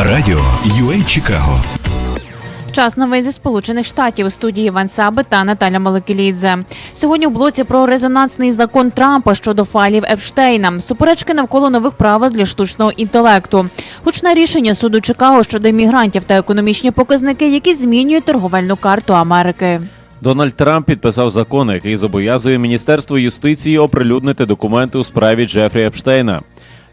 Радіо UA Чикаго. Час новин зі сполучених штатів у студії Іван Саби та Наталя Молекілідзе. Сьогодні у блоці про резонансний закон Трампа щодо файлів Епштейна, суперечки навколо нових правил для штучного інтелекту, гучне рішення суду Чикаго щодо іммігрантів та економічні показники, які змінюють торговельну карту Америки. Дональд Трамп підписав закон, який зобов'язує Міністерство юстиції оприлюднити документи у справі Джефрі Епштейна.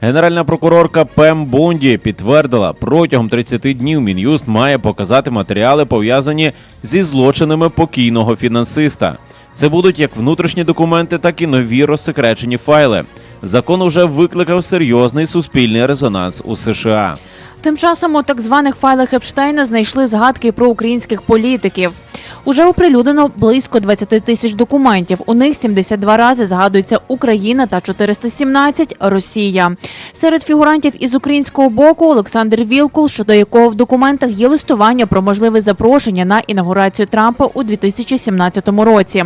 Генеральна прокурорка Пем Бонді підтвердила, протягом 30 днів Мін'юст має показати матеріали, пов'язані зі злочинами покійного фінансиста. Це будуть як внутрішні документи, так і нові розсекречені файли. Закон уже викликав серйозний суспільний резонанс у США. Тим часом у так званих файлах Епштейна знайшли згадки про українських політиків. Уже оприлюднено близько 20 тисяч документів. У них 72 рази згадується Україна та 417 – Росія. Серед фігурантів із українського боку Олександр Вілкул, щодо якого в документах є листування про можливе запрошення на інаугурацію Трампа у 2017 році.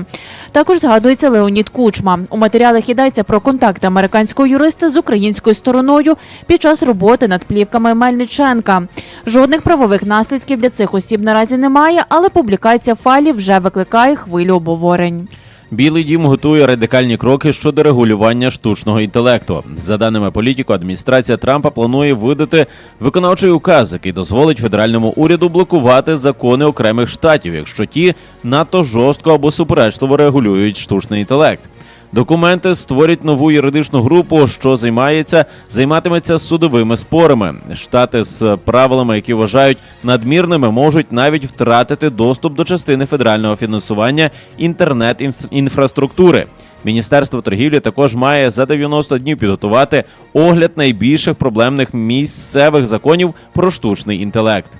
Також згадується Леонід Кучма. У матеріалах йдеться про контакти американського юриста з українською стороною під час роботи над плівками Мельниченка. Жодних правових наслідків для цих осіб наразі немає, але публікація файлів вже викликає хвилю обговорень. Білий дім готує радикальні кроки щодо регулювання штучного інтелекту. За даними політику, адміністрація Трампа планує видати виконавчий указ, який дозволить федеральному уряду блокувати закони окремих штатів, якщо ті надто жорстко або суперечливо регулюють штучний інтелект. Документи створять нову юридичну групу, що займається займатиметься судовими спорами. Штати з правилами, які вважають надмірними, можуть навіть втратити доступ до частини федерального фінансування інтернет-інфраструктури. Міністерство торгівлі також має за 90 днів підготувати огляд найбільших проблемних місцевих законів про штучний інтелект.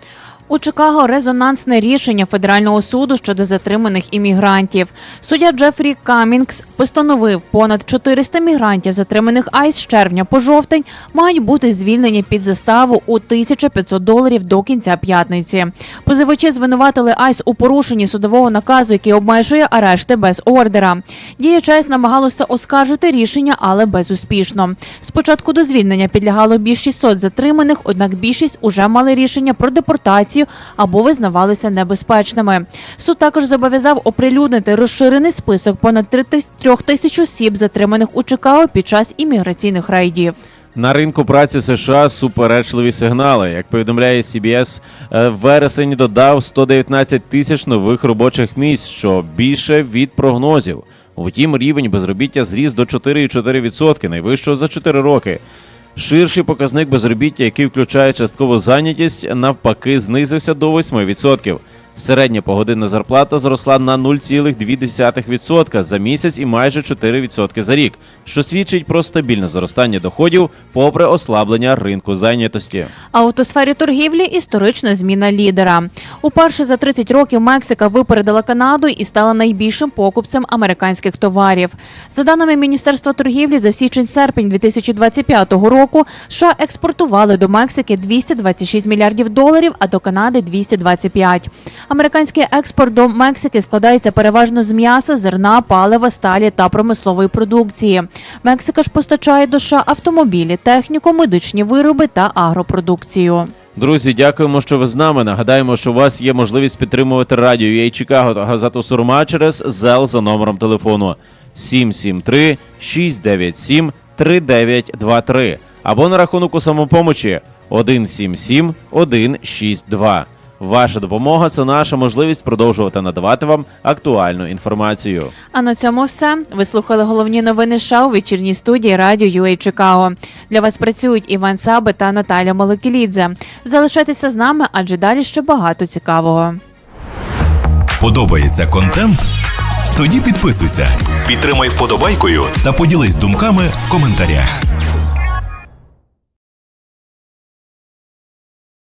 У Чикаго резонансне рішення федерального суду щодо затриманих іммігрантів. Суддя Джефрі Камінгс постановив, понад 400 мігрантів, затриманих АЙС з червня по жовтень, мають бути звільнені під заставу у 1500 доларів до кінця п'ятниці. Позивачі звинуватили АЙС у порушенні судового наказу, який обмежує арешти без ордера. Діячайс намагалося оскаржити рішення, але безуспішно. Спочатку до звільнення підлягало більш 600 затриманих, однак більшість уже мали рішення про депортацію або визнавалися небезпечними. Суд також зобов'язав оприлюднити розширений список понад 3 тисяч осіб, затриманих у Чикаго під час імміграційних рейдів. На ринку праці США суперечливі сигнали. Як повідомляє CBS, е, вересень додав 119 тисяч нових робочих місць, що більше від прогнозів. Втім, рівень безробіття зріс до 4,4%, найвищого за 4 роки. Ширший показник безробіття, який включає часткову зайнятість, навпаки, знизився до 8%. Середня погодинна зарплата зросла на 0,2% за місяць і майже 4% за рік, що свідчить про стабільне зростання доходів попри ослаблення ринку зайнятості. А от у сфері торгівлі історична зміна лідера. Уперше за 30 років Мексика випередила Канаду і стала найбільшим покупцем американських товарів. За даними Міністерства торгівлі, за січень-серпень 2025 року США експортували до Мексики 226 мільярдів доларів, а до Канади 225. Американський експорт до Мексики складається переважно з м'яса, зерна, палива, сталі та промислової продукції. Мексика ж постачає до США автомобілі, техніку, медичні вироби та агропродукцію. Друзі, дякуємо, що ви з нами. Нагадаємо, що у вас є можливість підтримувати радіо UA Чикаго та газету Сурма через ЗЕЛ за номером телефону 773 697 3923 або на рахунку самопомочі 177 162. Ваша допомога це наша можливість продовжувати надавати вам актуальну інформацію. А на цьому все. Ви слухали головні новини США у вечірній студії радіо UA Чикаго. Для вас працюють Іван Саби та Наталя Молекілідзе. Залишайтеся з нами, адже далі ще багато цікавого. Подобається контент? Тоді підписуйся, підтримай вподобайкою та поділись думками в коментарях.